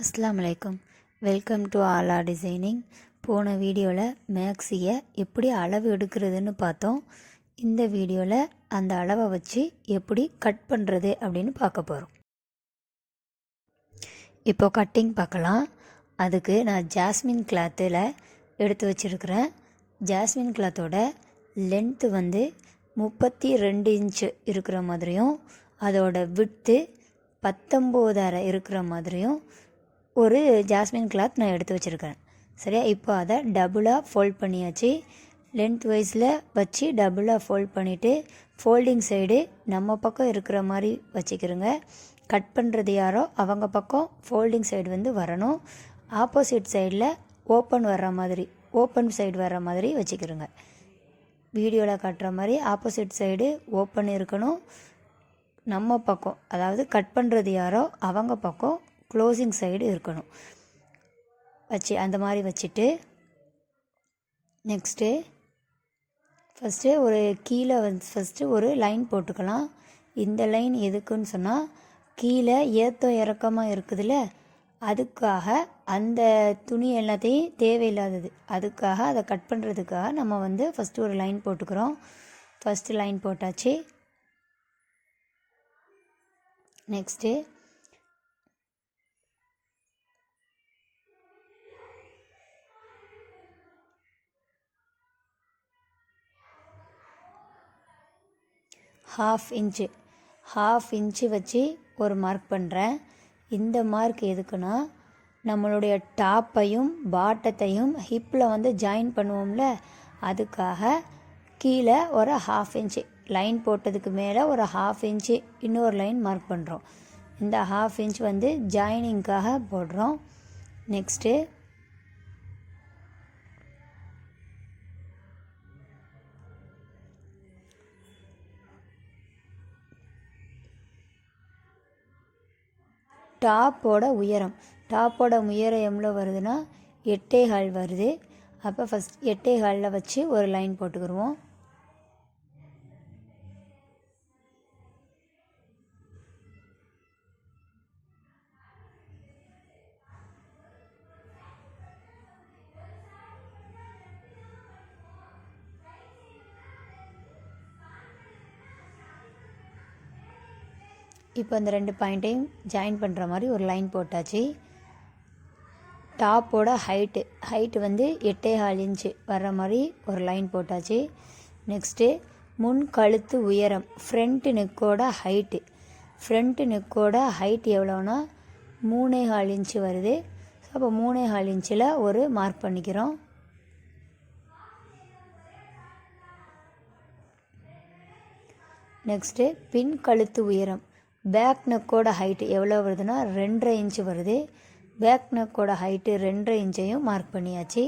அஸ்ஸலாமு வலைக்கம் welcome to Ala designing போன வீடியோவில் மேக்ஸியை எப்படி அளவு எடுக்கிறதுன்னு பார்த்தோம். இந்த வீடியோவில் அந்த அளவை வச்சு எப்படி கட் பண்ணுறது அப்படின்னு பார்க்க போகிறோம் இப்போ கட்டிங் பார்க்கலாம். அதுக்கு நான் ஜாஸ்மின் கிளாத்தில் எடுத்து வச்சுருக்கிறேன். ஜாஸ்மின் கிளாத்தோட லென்த்து வந்து முப்பத்தி ரெண்டு இன்ச்சு இருக்கிற மாதிரியும் அதோட விட்த்து பத்தொம்போதரை இருக்கிற மாதிரியும் ஒரு ஜாஸ்மின் கிளாத் நான் எடுத்து வச்சுருக்கிறேன் சரியா? இப்போ அதை டபுளாக ஃபோல்ட் பண்ணியாச்சு. லென்த் வைஸில் வச்சு டபுளாக ஃபோல்ட் பண்ணிவிட்டு ஃபோல்டிங் சைடு நம்ம பக்கம் இருக்கிற மாதிரி வச்சுக்கிறோங்க. கட் பண்ணுறது யாரோ அவங்க பக்கம் ஃபோல்டிங் சைடு வந்து வரணும். ஆப்போசிட் சைடில் ஓப்பன் வர்ற மாதிரி ஓப்பன் சைடு வர்ற மாதிரி வச்சுக்கிறோங்க. வீடியோவில் காட்டுற மாதிரி ஆப்போசிட் சைடு ஓப்பன் இருக்கணும். நம்ம பக்கம் அதாவது கட் பண்ணுறது யாரோ அவங்க பக்கம் க்ளோசிங் சைடு இருக்கணும். வச்சு அந்த மாதிரி வச்சுட்டு நெக்ஸ்ட்டு ஃபஸ்ட்டு ஒரு கீழே வந்து ஃபஸ்ட்டு ஒரு லைன் போட்டுக்கலாம். இந்த லைன் எதுக்குன்னு சொன்னால் கீழே ஏத்தம் இறக்கமாக இருக்குதுல்ல அதுக்காக அந்த துணி எல்லாத்தையும் தேவையில்லாதது. அதுக்காக அதை கட் பண்ணுறதுக்காக நம்ம வந்து ஃபஸ்ட்டு ஒரு லைன் போட்டுக்கிறோம். ஃபஸ்ட்டு லைன் போட்டாச்சு. Next half inch half inch வச்சு ஒரு மார்க் பண்ணுறேன் இந்த மார்க் எதுக்குன்னா நம்மளுடைய டாப்பையும் பாட்டத்தையும் ஹிப்பில் வந்து ஜாயின் பண்ணுவோம்ல அதுக்காக கீழே ஒரு ஹாஃப் இன்ச்சு லைன் போட்டதுக்கு மேலே ஒரு ஹாஃப் இன்ச்சு இன்னொரு லைன் மார்க் பண்ணுறோம் இந்த ஹாஃப் இன்ச் வந்து ஜாயினிங்காக போடுறோம். நெக்ஸ்ட்டு டாப்போட உயரம். டாப்போட உயரம் எவ்வளோ வருதுன்னா எட்டே கால் வருது. அப்போ ஃபஸ்ட் எட்டே காலில் வச்சு ஒரு லைன் போட்டுக்கிடுவோம் இப்போ அந்த ரெண்டு பாயிண்ட்டையும் ஜாயின் பண்ணுற மாதிரி ஒரு லைன் போட்டாச்சு. டாப்போட ஹைட்டு ஹைட்டு வந்து எட்டே கால் இன்ச்சு வர்ற மாதிரி ஒரு லைன் போட்டாச்சு. நெக்ஸ்ட்டு முன் கழுத்து உயரம் ஃப்ரண்ட்டு நெக்கோட ஹைட்டு ஃப்ரண்ட்டு நெக்கோட ஹைட் எவ்வளோனா மூணே கால் இன்ச்சு வருது. ஸோ அப்போ மூணே கால் இன்ச்சில் ஒரு மார்க் பண்ணிக்கிறோம். நெக்ஸ்ட்டு பின் கழுத்து உயரம். பேக் நெக்கோட ஹைட்டு எவ்வளோ வருதுன்னா ரெண்டரை இன்ச்சு வருது. பேக் நெக்கோட ஹைட்டு ரெண்டரை இன்ச்சையும் மார்க் பண்ணியாச்சு.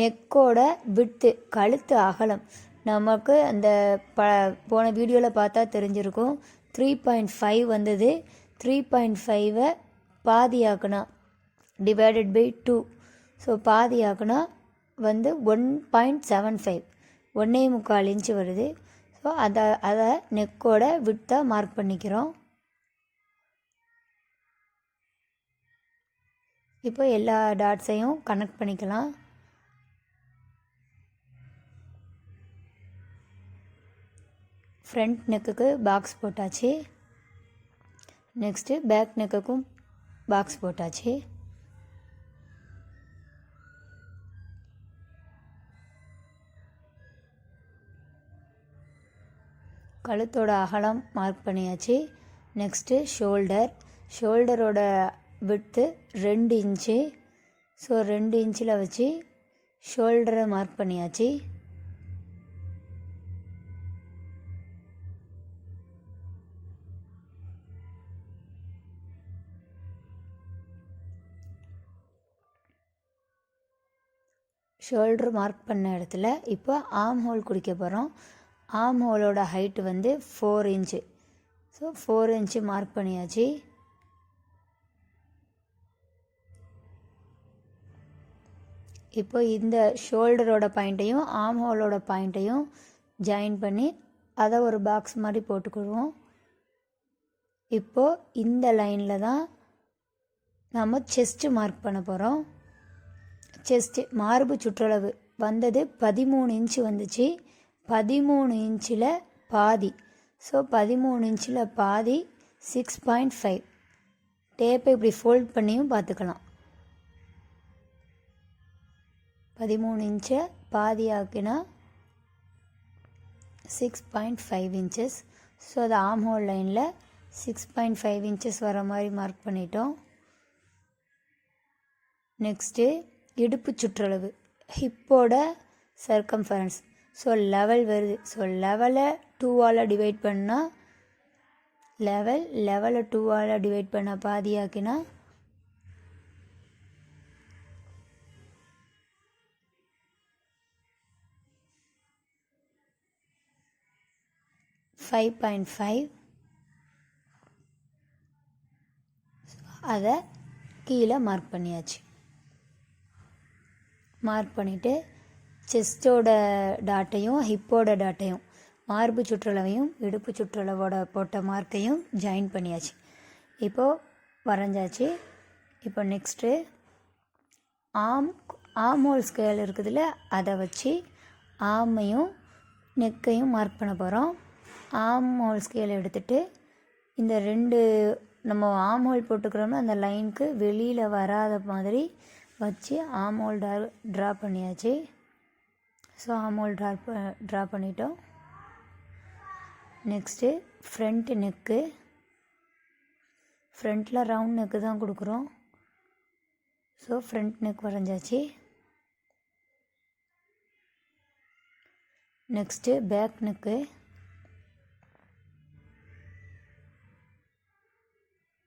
நெக்கோட விட்டு கழுத்து அகலம். நமக்கு அந்த ப போன வீடியோவில் பார்த்தா தெரிஞ்சிருக்கும். த்ரீ பாயிண்ட் ஃபைவ் வந்தது. த்ரீ பாயிண்ட் ஃபைவை பாதியாக்குனா டிவைடட் பை டூ ஸோ பாதியாக்குனா வந்து ஒன் பாயிண்ட் செவன் ஃபைவ். ஒன்றே முக்கால் இன்ச்சு வருது. ஸோ அதை அதை நெக்கோட விட்டாக மார்க் பண்ணிக்கிறோம். இப்போ எல்லா டாட்ஸையும் கனெக்ட் பண்ணிக்கலாம். ஃப்ரண்ட் நெக்குக்கு பாக்ஸ் போட்டாச்சு. நெக்ஸ்ட்டு பேக் நெக்குக்கும் பாக்ஸ் போட்டாச்சு. கழுத்தோட அகலம் மார்க் பண்ணியாச்சு. நெக்ஸ்ட்டு ஷோல்டர் ஷோல்டரோட விட்டு ரெண்டு இன்ச்சு ஸோ ரெண்டு இன்ச்சில் வச்சு ஷோல்டரை மார்க் பண்ணியாச்சு. ஷோல்டர் மார்க் பண்ண இடத்துல இப்போ ஆம் ஹோல் குடிக்க போகிறோம் ஆம் ஹோலோட ஹைட்டு வந்து four inch so four inch mark பண்ணியாச்சு. இப்போ இந்த ஷோல்டரோட பாயிண்ட்டையும் ஆம் ஹோலோட பாயிண்ட்டையும் ஜாயின் பண்ணி அதை ஒரு பாக்ஸ் மாதிரி போட்டுக்கிடுவோம் இப்போது இந்த லைனில் தான் நம்ம செஸ்ட்டு மார்க் பண்ண போகிறோம் செஸ்ட்டு மார்பு சுற்றளவு வந்தது பதிமூணு இன்ச்சு வந்துச்சு. பதிமூணு இன்ச்சில் பாதி. ஸோ பதிமூணு இன்ச்சில் பாதி சிக்ஸ் பாயிண்ட் ஃபைவ் டேப்பை இப்படி ஃபோல்ட் பண்ணியும் பார்த்துக்கலாம். பதிமூணு இன்ச்சை பாதி ஆக்கினா six point five inches so அது ஆம் ஹோல் லைனில் சிக்ஸ் பாயிண்ட் ஃபைவ் இன்ச்சஸ் வர மாதிரி மார்க் பண்ணிட்டோம். நெக்ஸ்ட்டு இடுப்பு சுற்றளவு. ஹிப்போட சர்க்கம்ஃபரன்ஸ் ஸோ லெவல் வருது ஸோ லெவலை டூவால் டிவைட் பண்ணால் லெவல் லெவலை டூவால் டிவைட் பண்ண பாதியாக்கினா ஃபைவ் பாயிண்ட் ஃபைவ் அதை கீழே மார்க் பண்ணியாச்சு. மார்க் பண்ணிவிட்டு செஸ்டோட டாட்டையும் ஹிப்போட டாட்டையும் மார்பு சுற்றளவையும் இடுப்பு சுற்றளவோட போட்ட மார்க்கையும் ஜாயின் பண்ணியாச்சு. இப்போது வரைஞ்சாச்சு. இப்போ நெக்ஸ்ட்டு ஆம் ஆம் ஸ்கேல் இருக்குதுல்ல அதை வச்சு ஆமையும் நெக்கையும் மார்க் பண்ண போகிறோம் ஆம் ஹோல் ஸ்கேல் எடுத்துகிட்டு இந்த ரெண்டு நம்ம ஆம் ஹோல் போட்டுக்கிறோம்னா அந்த லைனுக்கு வெளியில் வராத மாதிரி வச்சு ஆம் ஹோல் ட்ரா ட்ரா பண்ணியாச்சு. So arm draw draw draw பண்ணிட்டோம். நெக்ஸ்ட்டு ஃப்ரண்ட் நெக்கு ஃப்ரண்ட்டில் ரவுண்ட் நெக்கு தான் கொடுக்குறோம். ஸோ ஃப்ரண்ட் நெக் வரைஞ்சாச்சு. நெக்ஸ்ட்டு பேக் நெக்கு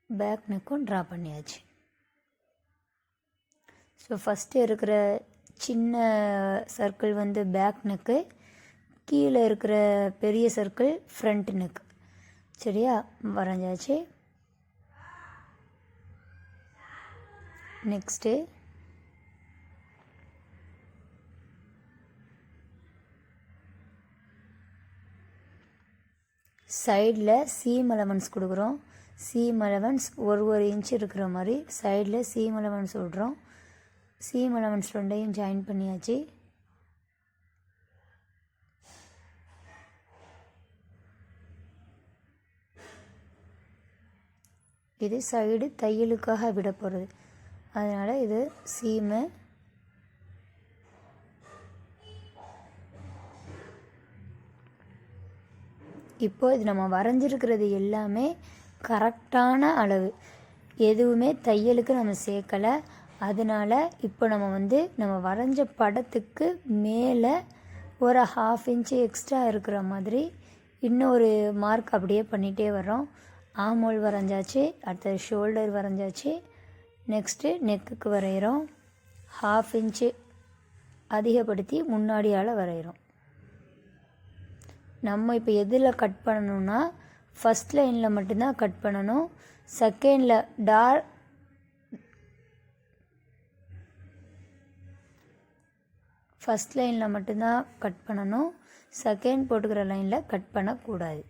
பேக் நெக்கும் ட்ரா பண்ணியாச்சு. ஸோ ஃபஸ்ட்டு இருக்கிற சின்ன சர்க்கிள் வந்து பேக் நெக்கு கீழே இருக்கிற பெரிய சர்க்கிள் ஃப்ரண்ட் நெக் சரியா? வரைஞ்சாச்சு. நெக்ஸ்ட்டு சைடில் சீம் அலவன்ஸ் கொடுக்குறோம். சீம் அலவன்ஸ் ஒரு ஒரு இன்ச் இருக்கிற மாதிரி சைடில் சீம் அலவன்ஸ் விடுறோம் சிஎம் அலவன்ஸ் ரெண்டையும் ஜாயின் பண்ணியாச்சு. இது சைடு தையலுக்காக விட போகிறது அதனால் இது சீமு இப்போ இது நம்ம வரைஞ்சிருக்கிறது எல்லாமே கரெக்டான அளவு. எதுவுமே தையலுக்கு நம்ம சேர்க்கலை. அதனால் இப்போ நம்ம வந்து நம்ம வரைஞ்ச படத்துக்கு மேலே ஒரு ஹாஃப் இன்ச்சு எக்ஸ்ட்ரா இருக்கிற மாதிரி இன்னொரு மார்க் அப்படியே பண்ணிகிட்டே வரோம் ஆமோல் வரைஞ்சாச்சு அடுத்தது ஷோல்டர் வரைஞ்சாச்சு நெக்ஸ்ட்டு நெக்குக்கு வரைகிறோம் ஹாஃப் இன்ச்சு அதிகப்படுத்தி முன்னாடியால் வரைகிறோம் நம்ம இப்போ எதில் கட் பண்ணணும்னா ஃபஸ்ட் லைனில் மட்டும்தான் கட் பண்ணணும். செகண்டில் டார் ஃபஸ்ட் லைனில் மட்டும்தான் கட் பண்ணணும். செகண்ட் போட்டுக்கிற லைனில் கட் பண்ணக்கூடாது.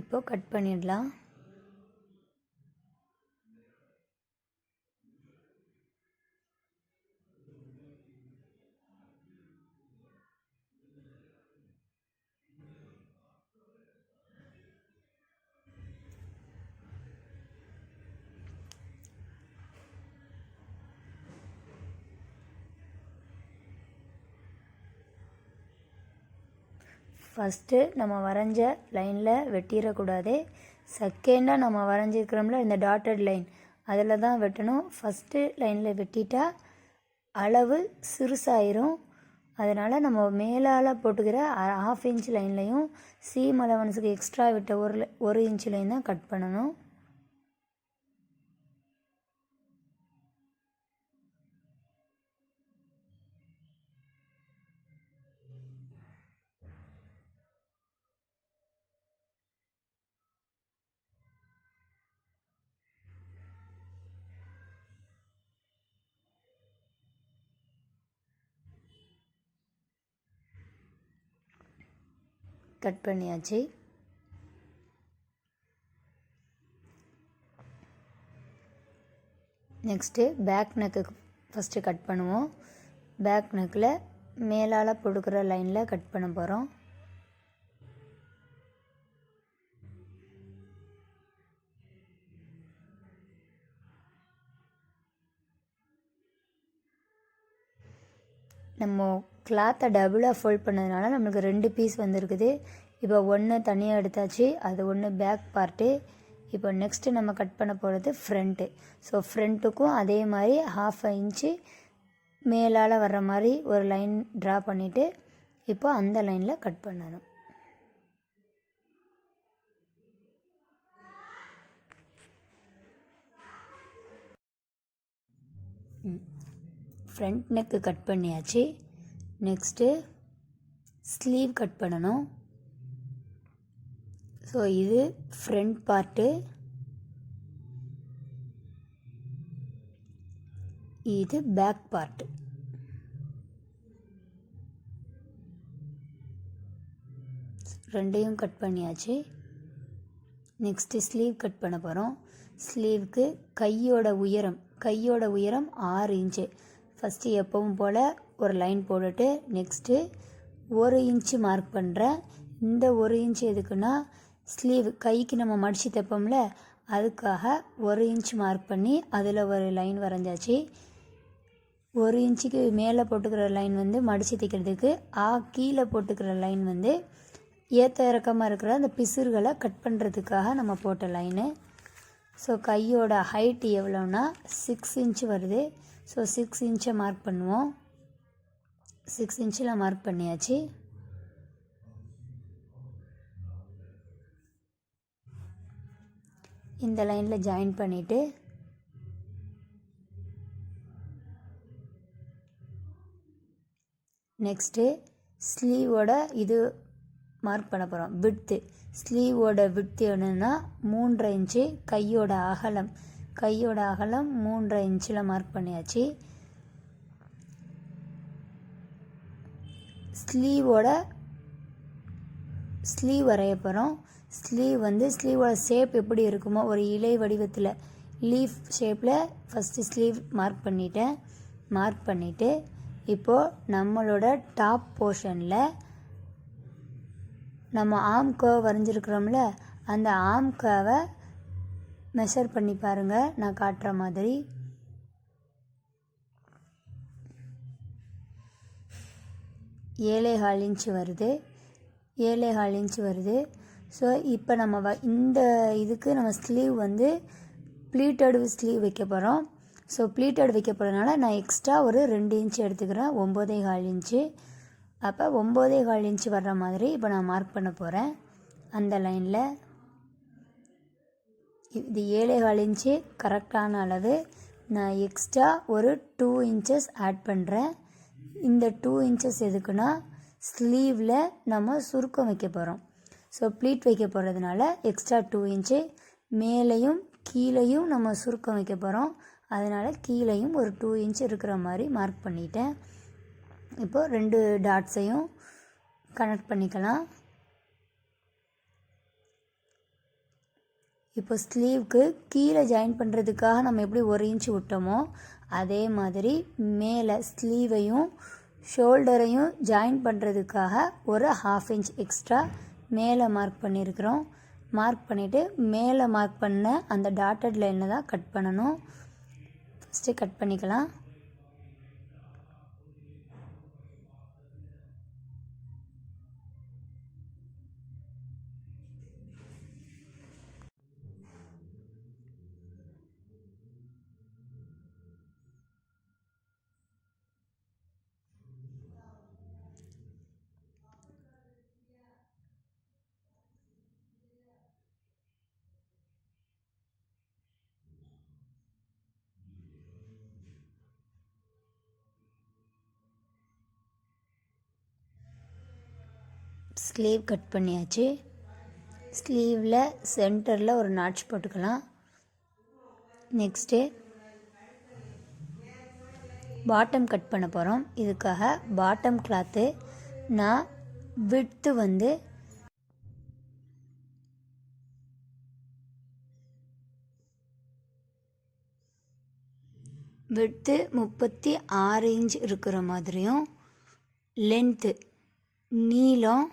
இப்போ கட் பண்ணிடலாம். ஃபஸ்ட்டு நம்ம வரைஞ்ச லைனில் வெட்டிடக்கூடாது. செகண்டாக நம்ம வரைஞ்சிருக்கிறோம்ல இந்த டாட்டட் லைன் அதில் தான் வெட்டணும். ஃபஸ்ட்டு லைனில் வெட்டிட்டா அளவு சிறுசாயிரும். அதனால் நம்ம மேலால் போட்டுக்கிற ஹாஃப் இன்ச் லைன்லையும் சீம் அலவன்ஸுக்கு எக்ஸ்ட்ரா விட்ட ஒரு ஒரு இன்ச் லைன் தான் கட் பண்ணணும். கட் பண்ணியாச்சு. Next back neck first cut பண்ணுவோம். பேக் நெக்கில் மேலால் கொடுக்குற லைனில் கட் பண்ண போகிறோம் நம்ம கிளாத்தை டபுளாக ஃபோல்ட் பண்ணதுனால நம்மளுக்கு ரெண்டு பீஸ் வந்திருக்குது. இப்போ ஒன்று தனியாக எடுத்தாச்சு அது ஒன்று பேக் பார்ட்டு இப்போ நெக்ஸ்ட்டு நம்ம கட் பண்ண போகிறது ஃப்ரண்ட்டு ஸோ ஃப்ரண்ட்டுக்கும் அதே மாதிரி ஹாஃப் இன்ச்சு மேலால் வர்ற மாதிரி ஒரு லைன் ட்ரா பண்ணிவிட்டு இப்போ அந்த லைனில் கட் பண்ணணும். ஃப்ரண்ட் நெக்கு கட் பண்ணியாச்சு. நெக்ஸ்ட்டு ஸ்லீவ் கட் பண்ணணும். ஸோ இது ஃப்ரண்ட் பார்ட்டு. இது பேக் பார்ட்டு. ரெண்டையும் கட் பண்ணியாச்சு. நெக்ஸ்ட்டு ஸ்லீவ் கட் பண்ண போகிறோம் ஸ்லீவுக்கு கையோட உயரம் கையோட உயரம் ஆறு இன்ச்சு. ஃபஸ்ட்டு எப்பவும் போல் ஒரு லைன் போட்டுட்டு நெக்ஸ்ட்டு ஒரு இன்ச்சு மார்க் பண்ணுறேன் இந்த ஒரு இன்ச் எதுக்குன்னா ஸ்லீவ் கைக்கு நம்ம மடித்து தைப்போம்ல அதுக்காக ஒரு இன்ச் மார்க் பண்ணி அதில் ஒரு லைன் வரைஞ்சாச்சு. ஒரு இன்ச்சுக்கு மேலே போட்டுக்கிற லைன் வந்து மடித்து தைக்கிறதுக்கு ஆ கீழே போட்டுக்கிற லைன் வந்து ஏற்ற இறக்கமாக இருக்கிற அந்த பிசுறுகளை கட் பண்ணுறதுக்காக நம்ம போட்ட லைனு ஸோ கையோட ஹைட் எவ்வளோன்னா சிக்ஸ் இன்ச்சு வருது. ஸோ சிக்ஸ் இன்ச்சை மார்க் பண்ணுவோம். சிக்ஸ் இன்ச்சில் மார்க் பண்ணியாச்சு. இந்த லைனில் ஜாயின் பண்ணிவிட்டு நெக்ஸ்ட்டு ஸ்லீவோட இது மார்க் பண்ண போகிறோம் விட்த்து ஸ்லீவோட விட்த்து என்னென்னா மூன்றரை இன்ச்சு கையோட அகலம். கையோட அகலம் மூன்றரை இன்ச்சில் மார்க் பண்ணியாச்சு. ஸ்லீவோட ஸ்லீவ் வரைய போகிறோம் ஸ்லீவ் வந்து ஸ்லீவோட ஷேப் எப்படி இருக்குமோ ஒரு இலை வடிவத்தில் லீஃப் ஷேப்பில் ஃபஸ்ட்டு ஸ்லீவ் மார்க் பண்ணிட்டேன். மார்க் பண்ணிவிட்டு இப்போது நம்மளோட டாப் போர்ஷனில் நம்ம ஆம் கர்வ் வரைஞ்சிருக்கிறோம்ல அந்த ஆம் கர்வை மெஷர் பண்ணி பாருங்கள் நான் காட்டுற மாதிரி. ஏழே ஹால் இன்ச்சு வருது. ஏழே ஹால் இன்ச்சு வருது. ஸோ இப்போ நம்ம வ இந்த இதுக்கு நம்ம ஸ்லீவ் வந்து ப்ளீட்டடு ஸ்லீவ் வைக்க போகிறோம் ஸோ ப்ளீட்டட் வைக்க போகிறதுனால நான் எக்ஸ்ட்ரா ஒரு ரெண்டு இன்ச்சு எடுத்துக்கிறேன். ஒம்போதே கால் இன்ச்சு அப்போ ஒம்போதே கால் இன்ச்சு வர்ற மாதிரி இப்போ நான் மார்க் பண்ண போகிறேன் அந்த லைனில் இது ஏழேகால் இன்ச்சு கரெக்டான அளவு. நான் எக்ஸ்ட்ரா ஒரு டூ இன்ச்சஸ் ஆட் பண்ணுறேன் இந்த டூ இன்ச்சஸ் எதுக்குன்னா ஸ்லீவில் நம்ம சுருக்கம் வைக்க போகிறோம் ஸோ ப்ளீட் வைக்க போகிறதுனால எக்ஸ்ட்ரா டூ இன்ச்சு மேலேயும் கீழேயும் நம்ம சுருக்கம் வைக்க போகிறோம் அதனால் கீழேயும் ஒரு டூ இன்ச் இருக்கிற மாதிரி மார்க் பண்ணிட்டேன். இப்போது ரெண்டு டாட்ஸையும் கனெக்ட் பண்ணிக்கலாம். இப்போ ஸ்லீவ்க்கு கீழே ஜாயின் பண்ணுறதுக்காக நம்ம எப்படி ஒரு இன்ச் விட்டோமோ அதே மாதிரி மேலே ஸ்லீவையும் ஷோல்டரையும் ஜாயின் பண்ணுறதுக்காக ஒரு ஹாஃப் இன்ச் எக்ஸ்ட்ரா மேலே மார்க் பண்ணியிருக்கிறோம் மார்க் பண்ணிவிட்டு மேலே மார்க் பண்ண அந்த டாட்டட் லைனில் தான் கட் பண்ணணும். ஃபஸ்ட்டு கட் பண்ணிக்கலாம். ஸ்லீவ் கட் பண்ணியாச்சு. ஸ்லீவில் சென்டரில் ஒரு நாட்ச் போட்டுக்கலாம். நெக்ஸ்ட்டு பாட்டம் கட் பண்ண போகிறோம் இதுக்காக பாட்டம் கிளாத்து நான் விட்த்து வந்து விட்த்து முப்பத்தி ஆறு இன்ச் இருக்கிற மாதிரியும் லென்த்து நீளம்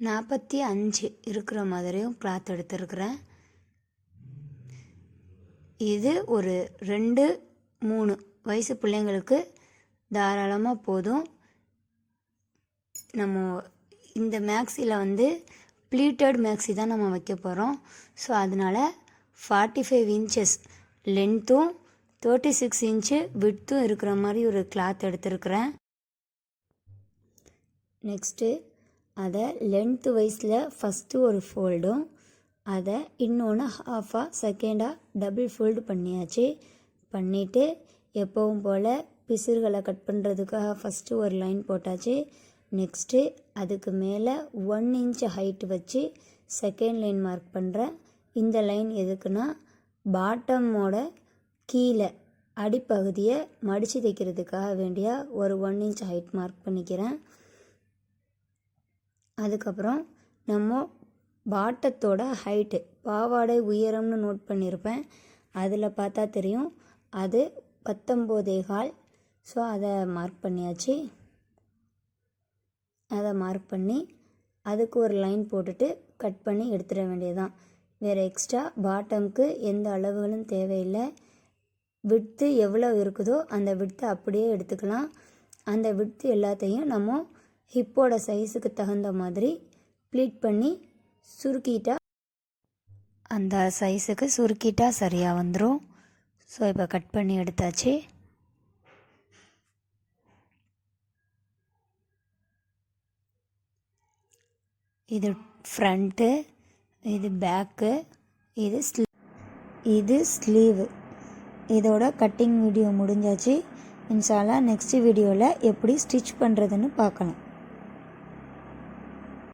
நாற்பத்தி அஞ்சு இருக்கிற மாதிரியும் கிளாத் எடுத்துருக்குறேன். இது ஒரு ரெண்டு மூணு வயசு பிள்ளைங்களுக்கு தாராளமாக போதும். நம்ம இந்த மேக்ஸியில் வந்து ப்ளீட்டட் மேக்ஸி தான் நம்ம வைக்க போகிறோம் ஸோ அதனால் ஃபார்ட்டி ஃபைவ் இன்ச்சஸ் லென்த்தும் தேர்ட்டி சிக்ஸ் இன்ச்சு விட்த்தும் இருக்கிற மாதிரி ஒரு கிளாத் எடுத்துருக்குறேன். நெக்ஸ்ட்டு அதை லென்த்து வைஸில் ஃபஸ்ட்டு ஒரு ஃபோல்டும் அதை இன்னொன்று ஹாஃபாக செகண்டாக டபுள் ஃபோல்டு பண்ணியாச்சு. பண்ணிவிட்டு எப்பவும் போல் பிசுறுகளை கட் பண்ணுறதுக்காக ஃபஸ்ட்டு ஒரு லைன் போட்டாச்சு. நெக்ஸ்ட்டு அதுக்கு மேலே ஒன் இன்ச் ஹைட் வச்சு செகண்ட் லைன் மார்க் பண்ணுறேன் இந்த லைன் எதுக்குன்னா பாட்டமோட கீழே அடிப்பகுதியை மடித்து தைக்கிறதுக்காக வேண்டிய ஒரு ஒன் இன்ச் ஹைட் மார்க் பண்ணிக்கிறேன். அதுக்கப்புறம் நம்ம பாட்டத்தோட ஹைட்டு பாவாடை உயரம்னு நோட் பண்ணியிருப்பேன். அதில் பார்த்தா தெரியும். அது பத்தொம்போதே கால். ஸோ அதை மார்க் பண்ணியாச்சு. அதை மார்க் பண்ணி அதுக்கு ஒரு லைன் போட்டுட்டு கட் பண்ணி எடுத்துட வேண்டியதுதான். வேறு எக்ஸ்ட்ரா பாட்டம்க்கு எந்த அளவுகளும் தேவையில்லை. விட்த்து எவ்வளோ இருக்குதோ அந்த விட்த்தை அப்படியே எடுத்துக்கலாம். அந்த விட்த்து எல்லாத்தையும் நம்ம ஹிப்போட சைஸுக்கு தகுந்த மாதிரி ப்ளீட் பண்ணி சுருக்கிட்டா அந்த சைஸுக்கு சுருக்கிட்டா சரியாக வந்துடும் ஸோ இப்போ கட் பண்ணி எடுத்தாச்சு. இது ஃப்ரண்ட்டு இது பேக்கு இது ஸ்லீ இது ஸ்லீவு இதோட கட்டிங் வீடியோ முடிஞ்சாச்சு. இன்ஷால்லா நெக்ஸ்ட் வீடியோவில் எப்படி ஸ்டிச் பண்ணுறதுன்னு பார்க்கலாம்.